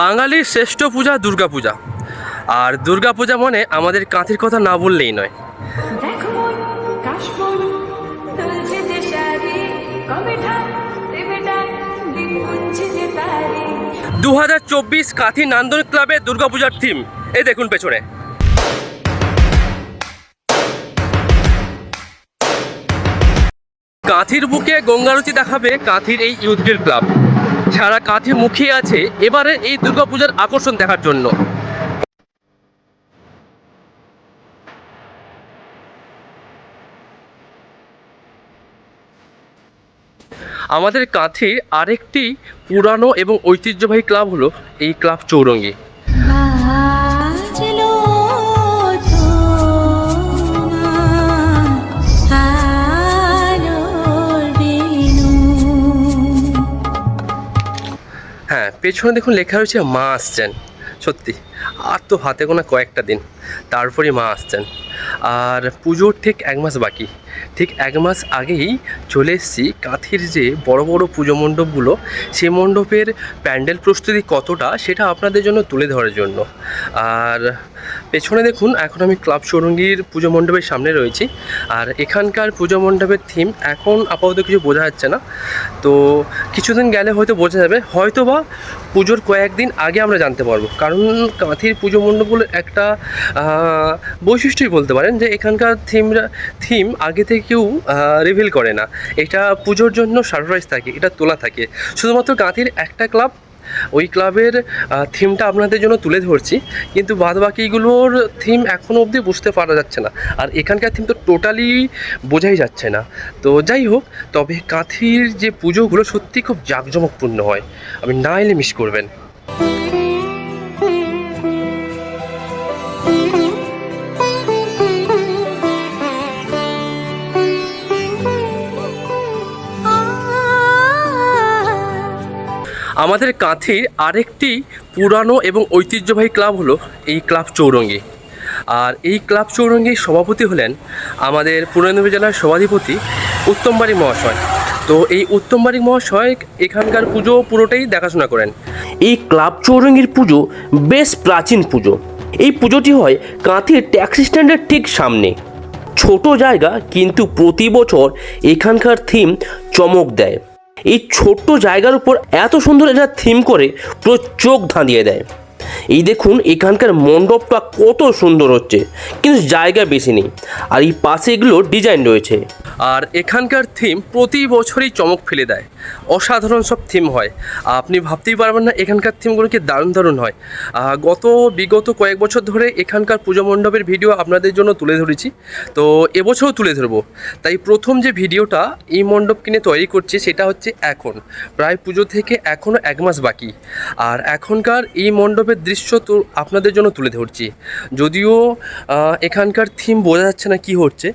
বাঙালির শ্রেষ্ঠ পূজা দুর্গাপূজা আর দুর্গাপূজা মানে আমাদের কাঁথির কথা না বললেই নয়। দু হাজার চব্বিশ কাঁথি নান্দন ক্লাবে দুর্গাপূজার থিম এই দেখুন পেছনে। কাঁথির বুকে গঙ্গারতি দেখাবে কাঁথির এই ইউথগিল ক্লাব। সারা কাঁথি মুখিয়ে আছে এবারে এই দুর্গাপূজার আকর্ষণ দেখার জন্য। আমাদের কাঁথির আরেকটি পুরানো এবং ঐতিহ্যবাহী ক্লাব হলো এই ক্লাব চৌরঙ্গি। পেছনে দেখুন লেখা রয়েছে মা আসছেন, সত্যি। আর তো হাতে গোনা কয়েকটা দিন তারপরে মা আসছেন। আর পুজোর ঠিক এক মাস বাকি। ঠিক এক মাস আগেই চলে এসেছি কাঁথির যে বড় বড় পুজো মণ্ডপগুলো সেই মণ্ডপের প্যান্ডেল প্রস্তুতি কতটা সেটা আপনাদের জন্য তুলে ধরার জন্য। আর পেছনে দেখুন, এখন আমি ক্লাব চৌরঙ্গির পুজো মণ্ডপের সামনে রয়েছি। আর এখানকার পুজো মণ্ডপের থিম এখন আপাতত কিছু বোঝা যাচ্ছে না। তো কিছুদিন গেলে হয়তো বোঝা যাবে হয়তো বা পুজোর কয়েকদিন আগে আমরা জানতে পারব। কারণ কাঁথির পুজো মণ্ডপগুলোর একটা বৈশিষ্ট্যই বলতে পারেন যে এখানকার থিমরা থিম আগে থেকে কেউ রিভিল করে না। এটা পুজোর জন্য সারপ্রাইজ থাকে, এটা তোলা থাকে। শুধুমাত্র কাঁথির একটা ক্লাব ওই ক্লাবের থিমটা আপনাদের জন্য তুলে ধরছি, কিন্তু বাদ বাকিগুলোর থিম এখনও অবধি বুঝতে পারা যাচ্ছে না। আর এখানকার থিম তো টোটালি বোঝাই যাচ্ছে না। তো যাই হোক, তবে কাঁথির যে পুজোগুলো সত্যি খুব জাঁকজমকপূর্ণ হয়। আপনি না এলে মিস করবেন। আমাদের কাঁথির আরেকটি পুরানো এবং ঐতিহ্যবাহী ক্লাব হলো এই ক্লাব চৌরঙ্গি। আর এই ক্লাব চৌরঙ্গির সভাপতি হলেন আমাদের পুরানো জেলার সভাধিপতি উত্তমবাড়ি মহাশয়। তো এই উত্তমবাড়ি মহাশয় এখানকার পুজো পুরোটাই দেখাশোনা করেন। এই ক্লাব চৌরঙ্গির পুজো বেশ প্রাচীন পুজো। এই পুজোটি হয় কাঁথির ট্যাক্সি স্ট্যান্ডের ঠিক সামনে। ছোট জায়গা কিন্তু প্রতি বছর এখানকার থিম চমক দেয়। এই ছোট্ট জায়গার উপর এত সুন্দর এটা থিম করে পুরো চোখ ধাঁধিয়ে দেয়। এই দেখুন, এখানকার মণ্ডপটা কত সুন্দর হচ্ছে, কিন্তু জায়গা বেশি নেই। আর এই পাশে এগুলো ডিজাইন রয়েছে। আর এখানকার থিম প্রতি বছরই চমক ফেলে দেয়। অসাধারণ সব থিম হয়। আপনি ভাবতেই পারবেন না, এখানকার থিমগুলো কি দারুণ দারুণ হয়। গত, বিগত কয়েক বছর ধরে এখানকার পুজো মণ্ডপের ভিডিও আপনাদের জন্য তুলে ধরেছি। তো এবছরও তুলে ধরবো। তাই প্রথম যে ভিডিওটা এই মণ্ডপ কিনে তৈরি করছি, সেটা হচ্ছে এখন। প্রায় পুজো থেকে এখনও এক মাস বাকি। আর এখনকার এই মণ্ডপের দৃশ্য তো আপনাদের জন্য তুলে ধরছি। যদিও এখানকার থিম বোঝা যাচ্ছে না কি হচ্ছে।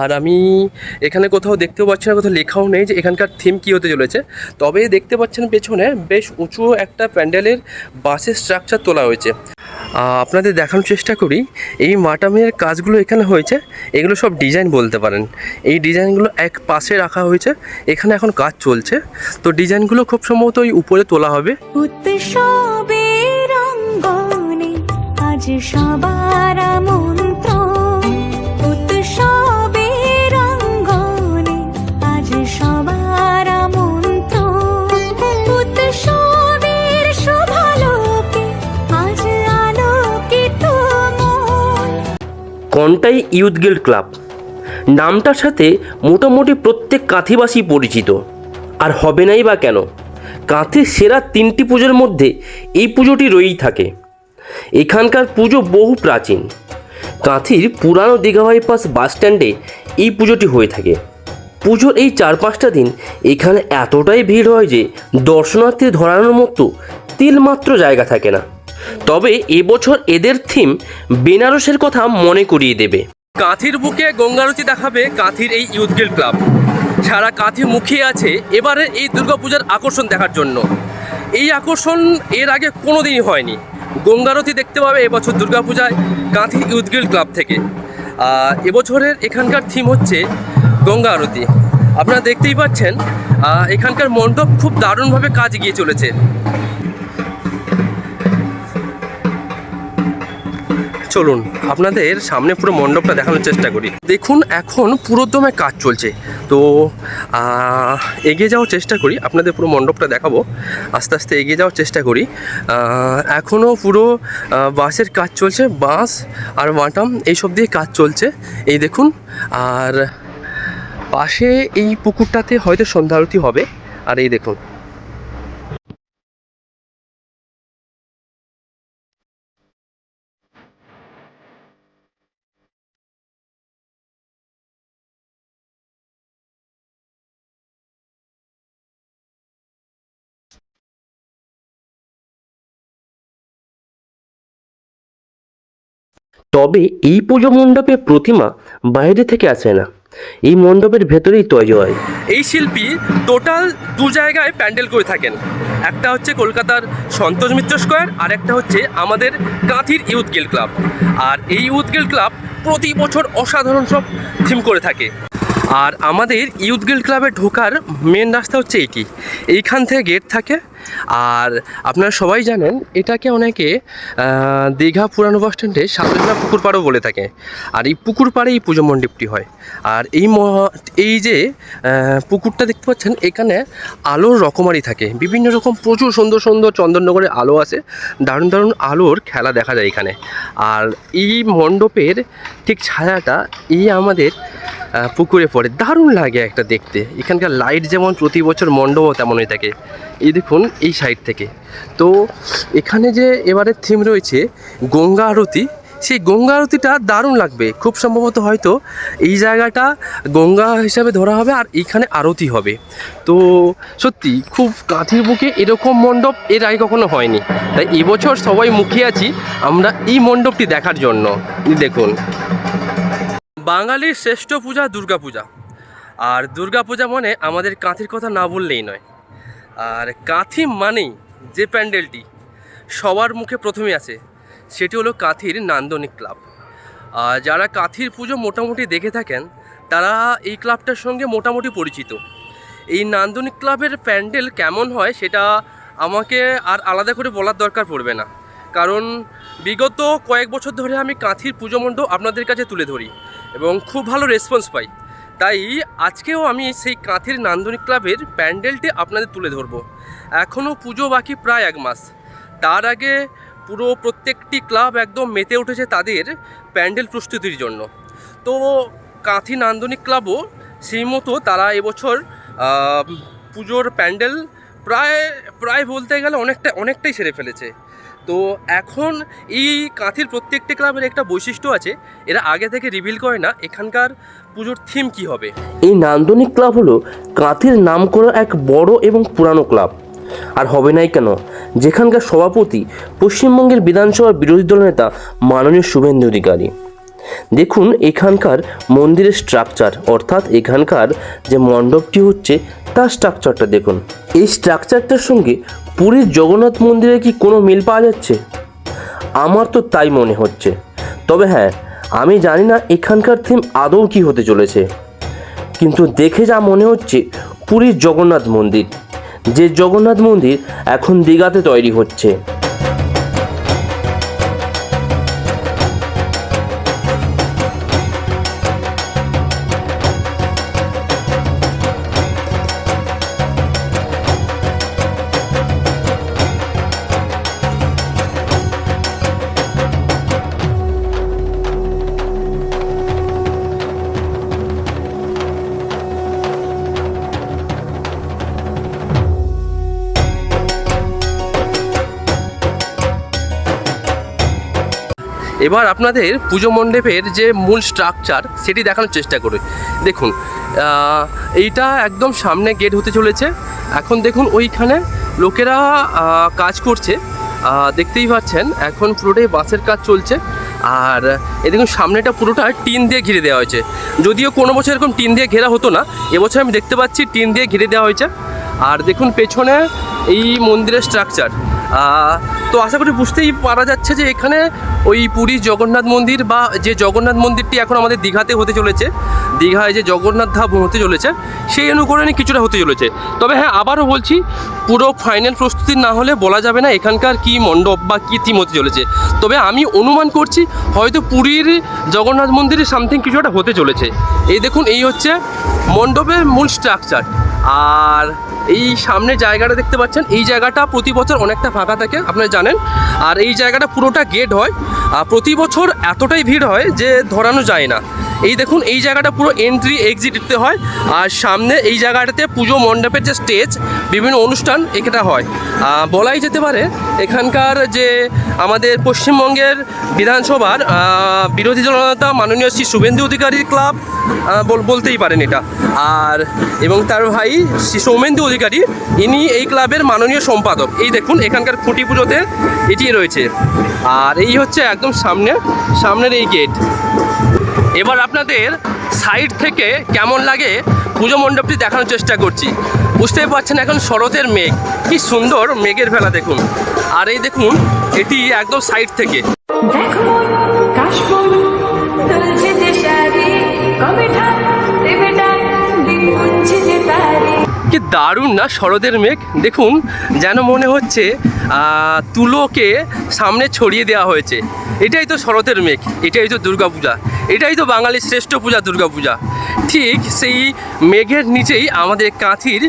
আর আমি এখানে কোথাও দেখতেও পাচ্ছি না, কোথাও লেখাও নেই যে এখানকার থিম কী হতে চলেছে। তবে দেখতে পাচ্ছেন পেছনে বেশ উঁচু একটা প্যান্ডেলের বাসের স্ট্রাকচার তোলা হয়েছে। আপনাদের দেখানোর চেষ্টা করি। এই মাটামের কাজগুলো এখানে হয়েছে। এগুলো সব ডিজাইন বলতে পারেন। এই ডিজাইনগুলো এক পাশে রাখা হয়েছে। এখানে এখন কাজ চলছে। তো ডিজাইনগুলো খুব সম্ভবত ওই উপরে তোলা হবে। সবার অঙ্গনে আজ সবার উৎসবের শোভালোকে আজ আলোকিত কন্টাই ইউথ গিল্ড ক্লাব। নামটার সাথে মোটামুটি প্রত্যেক কাঁথিবাসী পরিচিত। আর হবে নাই বা কেন? কাঁথির সেরা তিনটি পুজোর মধ্যে এই পুজোটি রয়েই থাকে। এখানকার পুজো বহু প্রাচীন। কাঁথির পুরানো দীঘা বাইপাস বাস স্ট্যান্ডে এই পুজোটি হয়ে থাকে। পুজোর এই চার পাঁচটা দিন এখানে এতটাই ভিড় হয় যে দর্শনার্থী ধরানোর মতো তিলমাত্র জায়গা থাকে না। তবে এবছর এদের থিম বেনারসের কথা মনে করিয়ে দেবে। কাঁথির বুকে গঙ্গারতি দেখাবে কাঁথির এই ইউথ ক্লাব। সারা কাঁথি মুখিয়ে আছে এবারে এই দুর্গাপূজার আকর্ষণ দেখার জন্য। এই আকর্ষণ এর আগে কোনো দিনই হয়নি। গঙ্গারতি দেখতে পাবে এবছর দুর্গাপূজায় কাঁথি ইউথ গিল্ড ক্লাব থেকে। এবছরের এখানকার থিম হচ্ছে গঙ্গা আরতি আপনারা দেখতেই পাচ্ছেন এখানকার মণ্ডপ খুব দারুণভাবে কাজ গিয়ে চলেছে। চলুন, আপনাদের সামনে পুরো মণ্ডপটা দেখানোর চেষ্টা করি। দেখুন, এখন পুরোদমে কাজ চলছে। তো এগিয়ে যাওয়ার চেষ্টা করি, আপনাদের পুরো মণ্ডপটা দেখাবো। আস্তে আস্তে এগিয়ে যাওয়ার চেষ্টা করি। এখনও পুরো বাঁশের কাজ চলছে বাঁশ আর মাটাম এইসব দিয়ে কাজ চলছে। এই দেখুন, আর পাশে এই পুকুরটাতে হয়তো সন্ধ্যা আরতি হবে। আর এই দেখুন তবে এই পুজো মণ্ডপে প্রতিমা বাইরে থেকে আসে না। এই মণ্ডপের ভেতরেই তৈরি হয়। এই শিল্পী টোটাল দু জায়গায় প্যান্ডেল করে থাকেন। একটা হচ্ছে কলকাতার সন্তোষ মিত্র স্কোয়ার, আর একটা হচ্ছে আমাদের কাঁথির ইউথ গিল্ড ক্লাব। আর এই ইউথ গিল্ড ক্লাব প্রতি বছর অসাধারণ সব থিম করে থাকে। আর আমাদের ইউথ ক্লাবে ঢোকার মেন রাস্তা হচ্ছে এইটি এইখান থেকে গেট থাকে আর আপনারা সবাই জানেন, এটাকে অনেকে দীঘা পুরানো বাস স্ট্যান্ডে সাতবেলা পুকুর পাড়ও বলে থাকে। আর এই পুকুর পাড়ে এই পুজো মণ্ডপটি হয়। আর এই ম- এই যে পুকুরটা দেখতে পাচ্ছেন, এখানে আলোর রকমারি থাকে। বিভিন্ন রকম প্রচুর সুন্দর সুন্দর চন্দননগরের আলো আছে। দারুণ দারুণ আলোর খেলা দেখা যায় এখানে। আর এই মণ্ডপের ঠিক ছায়াটা এই আমাদের পুকুরে পড়ে। দারুণ লাগে একটা দেখতে। এখানকার লাইট যেমন প্রতি বছর মণ্ডপও তেমনই থাকে। এই দেখুন এই সাইড থেকে। তো এখানে যে এবারে থিম রয়েছে, গঙ্গা আরতি, সেই গঙ্গা আরতিটা দারুণ লাগবে। খুব সম্ভবত হয়তো এই জায়গাটা গঙ্গা হিসাবে ধরা হবে আর এইখানে আরতি হবে। তো সত্যি খুব কাঁথির বুকে এরকম মণ্ডপ এর আগে কখনো হয়নি। তাই এবছর সবাই মুখিয়ে আছি আমরা এই মণ্ডপটি দেখার জন্য। দেখুন। বাঙালির শ্রেষ্ঠ পূজা দুর্গাপূজা। আর দুর্গাপূজা মানে আমাদের কাঁথির কথা না বললেই নয়। আর কাঁথি মানেই যে প্যান্ডেলটি সবার মুখে প্রথমে আছে, সেটি হলো কাঁথির নান্দনিক ক্লাব। আর যারা কাঁথির পুজো মোটামুটি দেখে থাকেন, তারা এই ক্লাবটার সঙ্গে মোটামুটি পরিচিত। এই নান্দনিক ক্লাবের প্যান্ডেল কেমন হয়, সেটা আমাকে আর আলাদা করে বলার দরকার পড়বে না। কারণ বিগত কয়েক বছর ধরে আমি কাঁথির পুজো মণ্ডপ আপনাদের কাছে তুলে ধরি এবং খুব ভালো রেসপন্স পাই। তাই আজকেও আমি সেই কাঁথির নান্দনিক ক্লাবের প্যান্ডেলটি আপনাদের তুলে ধরবো। এখনও পুজো বাকি প্রায় এক মাস। তার আগে পুরো প্রত্যেকটি ক্লাব একদম মেতে উঠেছে তাদের প্যান্ডেল প্রস্তুতির জন্য। তো কাঁথি নান্দনিক ক্লাবও সেই মতো তারা এবছর পুজোর প্যান্ডেল প্রায় প্রায় বলতে গেলে অনেকটা, অনেকটাই সেরে ফেলেছে। তো এখন এই কাঁথির প্রত্যেকটি ক্লাবের একটা বৈশিষ্ট্য আছে, এরা আগে থেকে রিভিল করে না। এখানকার পুজোর থিম কি হবে? এই নান্দনিক ক্লাব হলো কাঁথির নাম করা এক বড় এবং পুরানো ক্লাব। আর হবে নাই কেন? যেখানকার সভাপতি পশ্চিমবঙ্গের বিধানসভার বিরোধী দলনেতা মাননীয় শুভেন্দু অধিকারী। দেখুন এখানকার মন্দিরের স্ট্রাকচার অর্থাৎ এখানকার যে মণ্ডপটি হচ্ছে, তার স্ট্রাকচারটা দেখুন। এই স্ট্রাকচারটার সঙ্গে পুরীর জগন্নাথ মন্দিরে কি কোনো মিল পাওয়া যাচ্ছে? আমার তো তাই মনে হচ্ছে। তবে হ্যাঁ আমি জানি না এখানকার থিম আদৌ কি হতে চলেছে। কিন্তু দেখে যা মনে হচ্ছে, পুরীর জগন্নাথ মন্দির, যে জগন্নাথ মন্দির এখন দীঘাতে তৈরি হচ্ছে। এবার আপনাদের পুজো মণ্ডপের যে মূল স্ট্রাকচার সেটি দেখানোর চেষ্টা করি। দেখুন এইটা একদম সামনে গেট হতে চলেছে। এখন দেখুন, ওইখানে লোকেরা কাজ করছে। দেখতেই পাচ্ছেন, এখন পুরোটাই বাসের কাজ চলছে। আর এ দেখুন, সামনেটা পুরোটা টিন দিয়ে ঘিরে দেওয়া হয়েছে। যদিও কোনো বছর এরকম টিন দিয়ে ঘেরা হতো না এবছর আমি দেখতে পাচ্ছি টিন দিয়ে ঘিরে দেওয়া হয়েছে। আর দেখুন, পেছনে এই মন্দিরের স্ট্রাকচার তো আশা করি বুঝতেই পারা যাচ্ছে যে এখানে ওই পুরীর জগন্নাথ মন্দির বা যে জগন্নাথ মন্দিরটি এখন আমাদের দীঘাতে হতে চলেছে, দীঘায় যে জগন্নাথ ধাম হতে চলেছে, সেই অনুকরণে কিছুটা হতে চলেছে। তবে হ্যাঁ আবারও বলছি, পুরো ফাইনাল প্রস্তুতি না হলে বলা যাবে না এখানকার কি মণ্ডপ বা কী থিম হতে চলেছে। তবে আমি অনুমান করছি, হয়তো পুরীর জগন্নাথ মন্দিরে সামথিং কিছু একটা হতে চলেছে। এই দেখুন, এই হচ্ছে মণ্ডপের মূল স্ট্রাকচার আর এই সামনে জায়গাটা দেখতে পাচ্ছেন, এই জায়গাটা প্রতি বছর অনেকটা ফাঁকা থাকে, আপনারা জানেন। আর এই জায়গাটা পুরোটা গেট হয়। আর প্রতি বছর এতটাই ভিড় হয় যে ধরানো যায় না। এই দেখুন, এই জায়গাটা পুরো এন্ট্রি এক্সিট দিতে হয়। আর সামনে এই জায়গাটাতে পুজো মণ্ডপের যে স্টেজ বিভিন্ন অনুষ্ঠান এটা হয়। বলাই যেতে পারে, এখানকার যে আমাদের পশ্চিমবঙ্গের বিধানসভার বিরোধী দলনেতা মাননীয় শ্রী শুভেন্দু অধিকারীর ক্লাব বল- বলতেই পারেন এটা। আর, এবং তার ভাই শ্রী সৌমেন্দু অধিকারী, ইনি এই ক্লাবের মাননীয় সম্পাদক। এই দেখুন, এখানকার খুঁটি পুজোতে এটি রয়েছে। আর এই হচ্ছে একদম সামনে, সামনের এই গেট এবার আপনাদের সাইড থেকে কেমন লাগে পুজো মণ্ডপটি দেখানোর চেষ্টা করছি। বুঝতেই পারছেন এখন শরতের মেঘ। কি সুন্দর মেঘের ভেলা দেখুন। আর এই দেখুন এটি একদম সাইড থেকে। কি দারুণ না শরদের মেঘ। দেখুন যেন মনে হচ্ছে তুলোকে সামনে ছড়িয়ে দেওয়া হয়েছে। এটাই তো শরতের মেঘ এটাই তো দুর্গাপূজা। এটাই তো বাঙালির শ্রেষ্ঠ পূজা, দুর্গা পূজা। ঠিক সেই মেঘের নিচেই আমাদের কাঁথির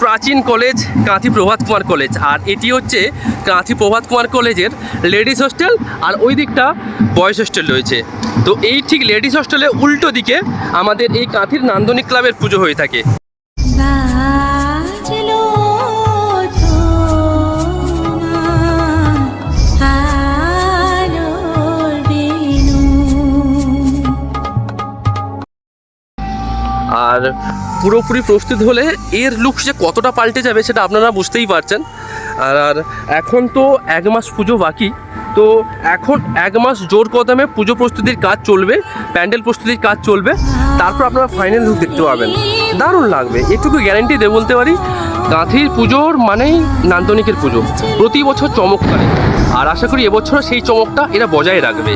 প্রাচীন কলেজ, কাঁথি প্রভাত কুমার কলেজ। আর এটি হচ্ছে কাঁথি প্রভাত কুমার কলেজের লেডিস হোস্টেল আর ওই দিকটা বয়েজ হোস্টেল রয়েছে। তো এই ঠিক লেডিস হোস্টেলের উল্টো দিকে আমাদের এই কাঁথির নান্দনিক ক্লাবের পুজো হয়ে থাকে। আর পুরোপুরি প্রস্তুত হলে এর লুক যে কতটা পাল্টে যাবে সেটা আপনারা বুঝতেই পারছেন। আর এখন তো এক মাস পুজো বাকি, তো এখন এক মাস জোর কদমে পুজো প্রস্তুতির কাজ চলবে, প্যান্ডেল প্রস্তুতির কাজ চলবে, তারপর আপনারা ফাইনাল লুক দেখতে পাবেন। দারুণ লাগবে, এটুকু গ্যারেন্টি দেবো বলতে পারি, গাঁথির পুজোর মানেই নান্দনিকের পুজো, প্রতি বছর চমক করে আর আশা করি এবছরও সেই চমকটা এরা বজায় রাখবে।